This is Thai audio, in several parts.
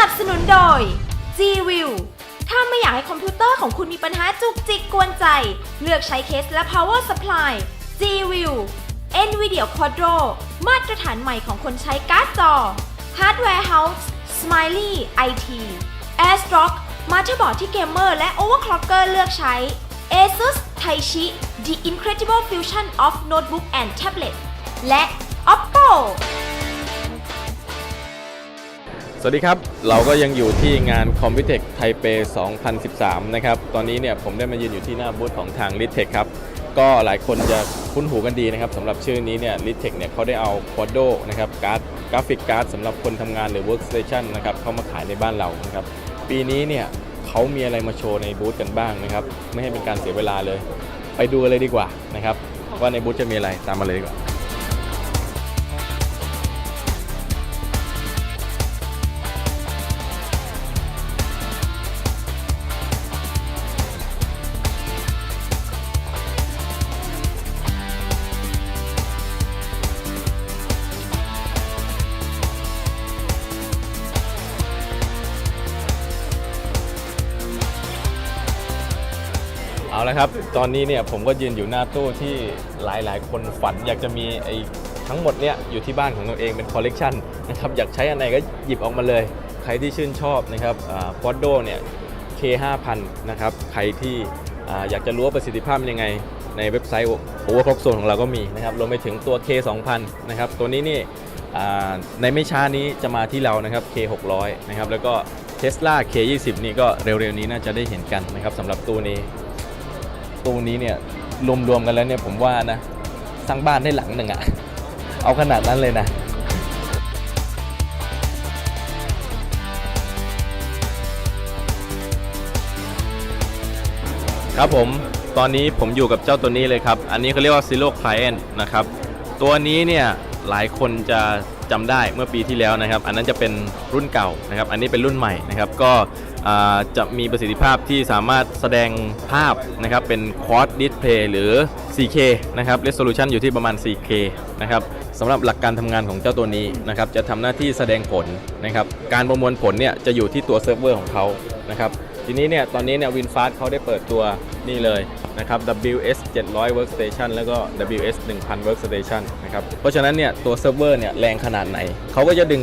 นับสนุนโดย G-View ถ้าไม่อยากให้คอมพิวเตอร์ของคุณมีปัญหาจุกจิกกวนใจ เลือกใช้เคสและ power supply G-View NVIDIA Quadro มาตรฐานใหม่ของคนใช้การ์ดจอ Hardware House Smiley IT AirStrock มาเตอร์บอร์ดที่เกมเมอร์และ overclocker เลือกใช้ ASUS Taichi The Incredible Fusion of Notebook and Tablet และ Oppo สวัสดีครับ เราก็ยังอยู่ที่งาน c o m p u t e c ไทเป 2013 นะครับ ตอนนี้เนี่ยผมได้มายืนอยู่ที่หน้าบูธของทาง l i t e c h ครับ ก็หลายคนจะคุ้นหูกันดีนะครับสำหรับชื่อนี้เนี่ย l i t e c h เนี่ยเขาได้เอา Quadro นะครับการ์ดกราฟิกการ์ดสำหรับคนทำงานหรือ Workstation นะครับเข้ามาขายในบ้านเรานะครับ ปีนี้เนี่ยเขามีอะไรมาโชว์ในบูธกันบ้างนะครับ ไม่ให้เป็นการเสียเวลาเลย ไปดูเลยดีกว่านะครับว่าในบูธจะมีอะไรตามมาเลยดีกว่า เอาละครับ ตอนนี้เนี่ยผมก็ยืนอยู่หน้าตู้ที่หลายๆ คนฝัน อยากจะมีไอ้ทั้งหมดเนี่ยอยู่ที่บ้านของตัวเองเป็นคอลเลกชันนะครับอยากใช้อันไหนก็หยิบออกมาเลย ใครที่ชื่นชอบนะครับควอดโดเนี่ย K5000 นะครับใครที่อยากจะรู้ว่าประสิทธิภาพเป็นยังไงในเว็บไซต์ Overclock Zone ของเราก็มีนะครับรวมไปถึงตัว K2000 นะครับตัวนี้นี่ในไม่ช้านี้จะมาที่เรานะครับ K600 นะครับแล้วก็ Tesla K20 นี่ก็เร็วๆนี้น่าจะได้เห็นกันนะครับสำหรับตู้นี้ ตู้นี้เนี่ยรวมๆกันแล้วเนี่ยผมว่านะสร้างบ้านได้หลังหนึ่งอะเอาขนาดนั้นเลยนะครับผมตอนนี้ผมอยู่กับเจ้าตัวนี้เลยครับ อันนี้เขาเรียกว่า Zero Client นะครับ ตัวนี้เนี่ยหลายคนจะ จำได้เมื่อปีที่แล้วนะครับ อันนั้นจะเป็นรุ่นเก่านะครับ อันนี้เป็นรุ่นใหม่นะครับ ก็จะมีประสิทธิภาพที่สามารถแสดงภาพนะครับเป็น Quad Display หรือ 4K นะครับ Resolution อยู่ที่ประมาณ 4K นะครับสำหรับหลักการทำงานของเจ้าตัวนี้นะครับ จะทำหน้าที่แสดงผลนะครับ การประมวลผลเนี่ยจะอยู่ที่ตัวเซิร์ฟเวอร์ของเขานะครับ ทีนี้เนี่ยตอนนี้เนี่ยวินฟาสเขาได้เปิดตัวนี่เลยนะครับ WS 700 Workstation แล้วก็ WS 1000 Workstation นะครับเพราะฉะนั้นเนี่ยตัวเซิร์ฟเวอร์เนี่ยแรงขนาดไหน เขาก็จะดึง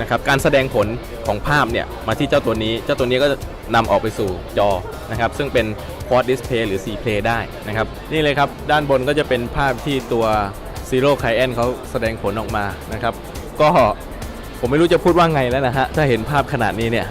นะครับการแสดงผลของภาพเนี่ยมาที่เจ้าตัวนี้ เจ้าตัวนี้ก็จะนำออกไปสู่จอนะครับซึ่งเป็น Quad Display หรือ 4Play ได้นะครับนี่เลยครับ ด้านบนก็จะเป็นภาพที่ตัว Zero c i e n t เขาแสดงผลออกมานะครับก็ผมไม่รู้จะพูดว่าไงแล้วนะฮะถ้าเห็นภาพขนาดนี้เนี่ย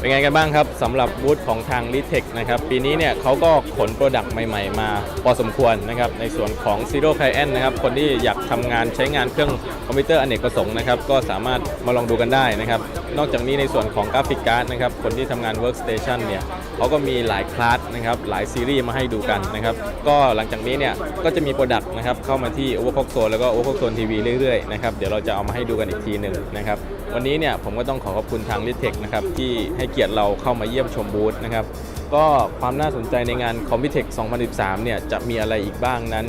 เป็นไงกันบ้างครับสำหรับบูธของทาง l i t e c h นะครับปีนี้เนี่ยเขาก็ขนโปรดักต์ใหม่ๆ มาพอสมควรนะครับในส่วนของ Zero Client นะครับคนที่อยากทำงานใช้งานเครื่องคอมพิวเตอร์อเนกประสงค์นะครับก็สามารถมาลองดูกันได้นะครับนอกจากนี้ในส่วนของกราฟิกการ์ดนะครับคนที่ทำงาน Workstation เนี่ยเขาก็มีหลายคลาสนะครับหลายซีรีส์มาให้ดูกันนะครับก็หลังจากนี้เนี่ยก็จะมีโปรดักต์นะครับเข้ามาที่ Overclock Zone แล้วก็ Overclock Zone TV เรื่อยๆนะครับเดี๋ยวเราจะเอามาให้ดูกันอีกทีหนึ่งนะครับวันนี้เนี่ยผมก็ต้องขอขอบคุณทาง l i t e c h นะครับที่ให้เกียรติเราเข้ามาเยี่ยมชมบูธนะครับ ก็ความน่าสนใจในงาน c o m p u t e c 2013 เนี่ยจะมีอะไรอีกบ้างนั้น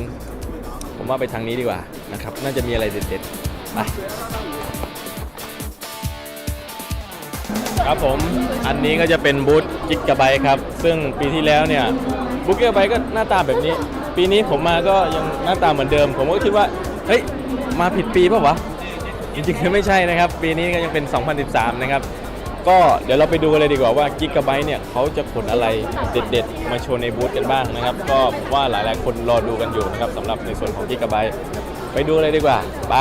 ผมว่าไปทางนี้ดีกว่านะครับ น่าจะมีอะไรเด็ดๆไปครับผม อันนี้ก็จะเป็นบูธกิกะไบครับ ซึ่งปีที่แล้วเนี่ยบูธกิกะไบก็หน้าตาแบบนี้ ปีนี้ผมมาก็ยังหน้าตาเหมือนเดิม ผมก็คิดว่า เฮ้ย มาผิดปีเปล่าวะ จริงๆไม่ใช่นะครับ ปีนี้ก็ยังเป็น 2013 นะครับ ก็เดี๋ยวเราไปดูกันเลยดีกว่าว่ากิกะไบต์เนี่ยเขาจะขนอะไรเด็ดๆ มาโชว์ในบูธกันบ้างนะครับ ก็ว่าหลายๆคนรอดูกันอยู่นะครับสำหรับในส่วนของกิกะไบต์ไปดูเลยดีกว่า ไป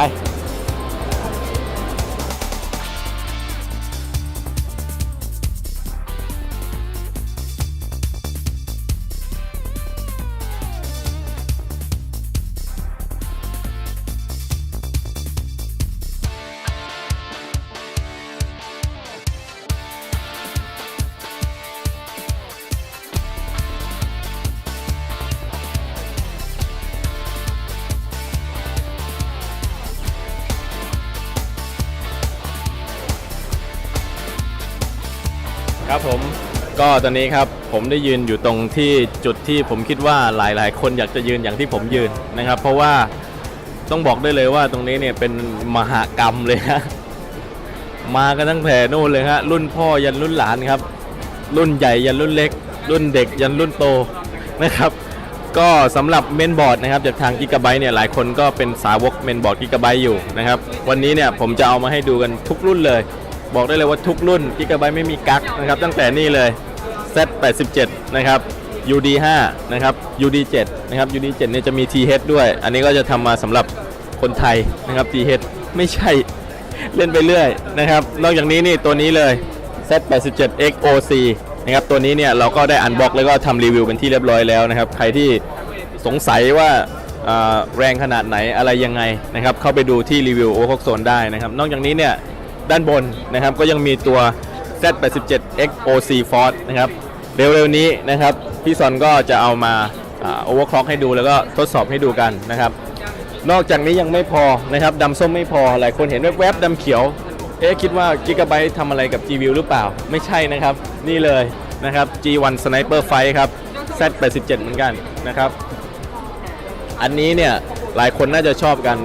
ครับผมก็ตอนนี้ครับผมได้ยืนอยู่ตรงที่จุดที่ผมคิดว่าหลายๆ คนอยากจะยืนอย่างที่ผมยืนนะครับ เพราะว่าต้องบอกได้เลยว่าตรงนี้เนี่ยเป็นมหากรรมเลยนะมากันตั้งแต่นู่นเลยฮะรุ่นพ่อยันรุ่นหลานครับ รุ่นใหญ่ยันรุ่นเล็ก รุ่นเด็กยันรุ่นโตนะครับก็สำหรับเมนบอร์ดนะครับจากทางกิกะไบต์เนี่ยหลายคนก็เป็นสาวกเมนบอร์ดกิกะไบต์อยู่นะครับวันนี้เนี่ยผมจะเอามาให้ดูกันทุกรุ่นเลย บอกได้เลยว่าทุกรุ่นกิกะไบต์ไม่มีกักนะครับ ตั้งแต่นี่เลย Z87 นะครับ UD5 นะครับ UD7 นะครับ UD7 เนี่ยจะมี TH ด้วย อันนี้ก็จะทำมาสำหรับคนไทยนะครับ TH ไม่ใช่เล่นไปเรื่อยนะครับ นอกจากนี้นี่ตัวนี้เลย Z87 XOC นะครับ ตัวนี้เนี่ยเราก็ได้อันบ็อกแล้วก็ทำรีวิวเป็นที่เรียบร้อยแล้วนะครับ ใครที่สงสัยว่าแรงขนาดไหนอะไรยังไงนะครับ เข้าไปดูที่รีวิวโอคอกโซนได้นะครับ นอกจากนี้เนี่ย ด้านบนนะครับ ก็ยังมีตัว Z87 XOC Force นะครับเร็วๆนี้นะครับพี่ซอนก็จะเอามาโอเวอร์คล็อกให้ดูแล้วก็ทดสอบให้ดูกันนะครับ นอกจากนี้ยังไม่พอนะครับดำส้มไม่พอ หลายคนเห็นแวบๆดำเขียว เอ๊ะคิดว่า Gigabyte ทำอะไรกับ G-View หรือเปล่า ไม่ใช่นะครับ นี่เลยนะครับ G1 Sniper Fight ครับ Z87 เหมือนกันนะครับ อันนี้เนี่ยหลายคนน่าจะชอบกัน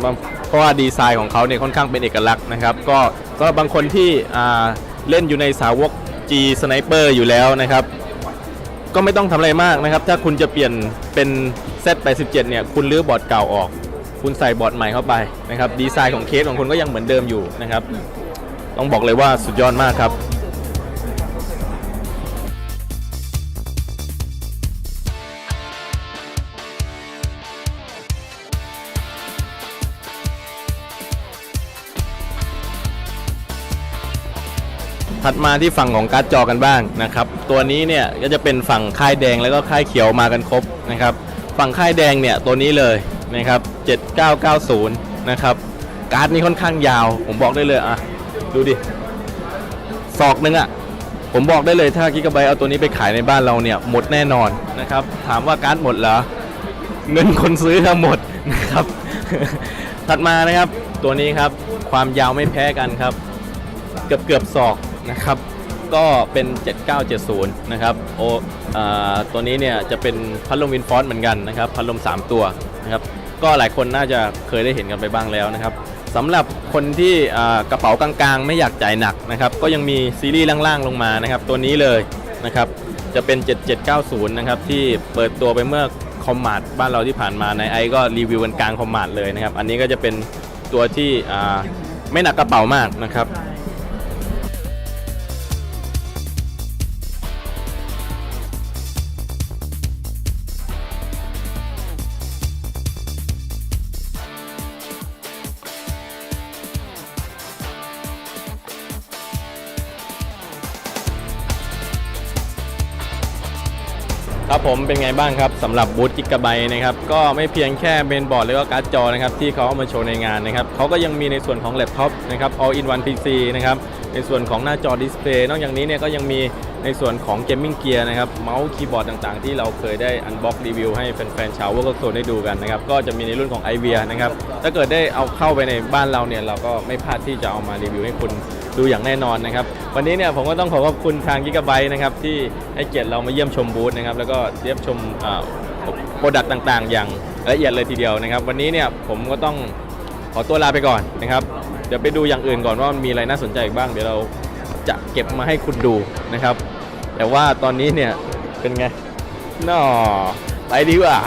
เพราะว่าดีไซน์ของเขาเนี่ยค่อนข้างเป็นเอกลักษณ์นะครับ ก็ สำหรับบางคนที่เล่นอยู่ในสาวก G Sniper อยู่แล้วนะครับ ก็ไม่ต้องทำอะไรมากนะครับ ถ้าคุณจะเปลี่ยนเป็น Z87 เนี่ย คุณรื้อบอร์ดเก่าออก คุณใส่บอร์ดใหม่เข้าไปนะครับ ดีไซน์ของเคสของคุณก็ยังเหมือนเดิมอยู่นะครับ ต้องบอกเลยว่าสุดยอดมากครับ ถัดมาที่ฝั่งของการ์ดจอกันบ้างนะครับ ตัวนี้เนี่ยก็จะเป็นฝั่งค่ายแดงแล้วก็ค่ายเขียวมากันครบนะครับ ฝั่งค่ายแดงเนี่ยตัวนี้เลยนะครับ 7990 นะครับการ์ดนี้ค่อนข้างยาว ผมบอกได้เลยอะดูดิศอกนึงอะผมบอกได้เลยถ้ากิกะไบเอาตัวนี้ไปขายในบ้านเราเนี่ยหมดแน่นอนนะครับ ถามว่าการ์ดหมดเหรอเงินคนซื้อทั้งหมดนะครับ ถัดมานะครับตัวนี้ครับความยาวไม่แพ้กันครับ เกือบเกือบศอก นะครับก็เป็น 7970 นะครับโออ่าตัวนี้เนี่ยจะเป็นพัดลมวินฟอนต์เหมือนกันนะครับพัดลม 3 ตัวนะครับก็หลายคนน่าจะเคยได้เห็นกันไปบ้างแล้วนะครับสำหรับคนที่กระเป๋ากลางๆ ไม่อยากจ่ายหนักนะครับก็ยังมีซีรีส์ล่างๆลงมานะครับตัวนี้เลยนะครับจะเป็น 7790 นะครับที่เปิดตัวไปเมื่อคอมมาดบ้านเราที่ผ่านมาในไอก็รีวิวกันกลางคอมมาดเลยนะครับอันนี้ก็จะเป็นตัวที่ไม่หนักกระเป๋ามากนะครับ ครับผมเป็นไงบ้างครับสำหรับบูธกิกะไบนะครับก็ไม่เพียงแค่เมนบอร์ดแล้วก็การ์ดจอนะครับที่เขาเอามาโชว์ในงานนะครับเขาก็ยังมีในส่วนของแล็ปท็อปนะครับ all in one PC นะครับในส่วนของหน้าจอดิสเพลย์นอกจากนี้เนี่ยก็ยังมีในส่วนของเกมมิ่งเกียร์นะครับเมาส์คีย์บอร์ดต่างๆ ที่เราเคยได้อันบ็อกรีวิวให้แฟนๆชาวเวอร์กโซนได้ดูกันนะครับก็จะมีในรุ่นของ i อเวียนะครับถ้าเกิดได้เอาเข้าไปในบ้านเราเนี่ยเราก็ไม่พลาดที่จะเอามารีวิวให้คุณ ดูอย่างแน่นอนนะครับ วันนี้เนี่ยผมก็ต้องขอขอบคุณทางกิกะไบต์นะครับที่ให้เกียรติเรามาเยี่ยมชมบูธนะครับแล้วก็เยี่ยมชมโปรดักต์ต่างๆ อย่างละเอียดเลยทีเดียวนะครับ วันนี้เนี่ยผมก็ต้องขอตัวลาไปก่อนนะครับ เดี๋ยวไปดูอย่างอื่นก่อนว่ามันมีอะไรน่าสนใจอีกบ้าง เดี๋ยวเราจะเก็บมาให้คุณดูนะครับ แต่ว่าตอนนี้เนี่ยเป็นไงน่อไปดีกว่า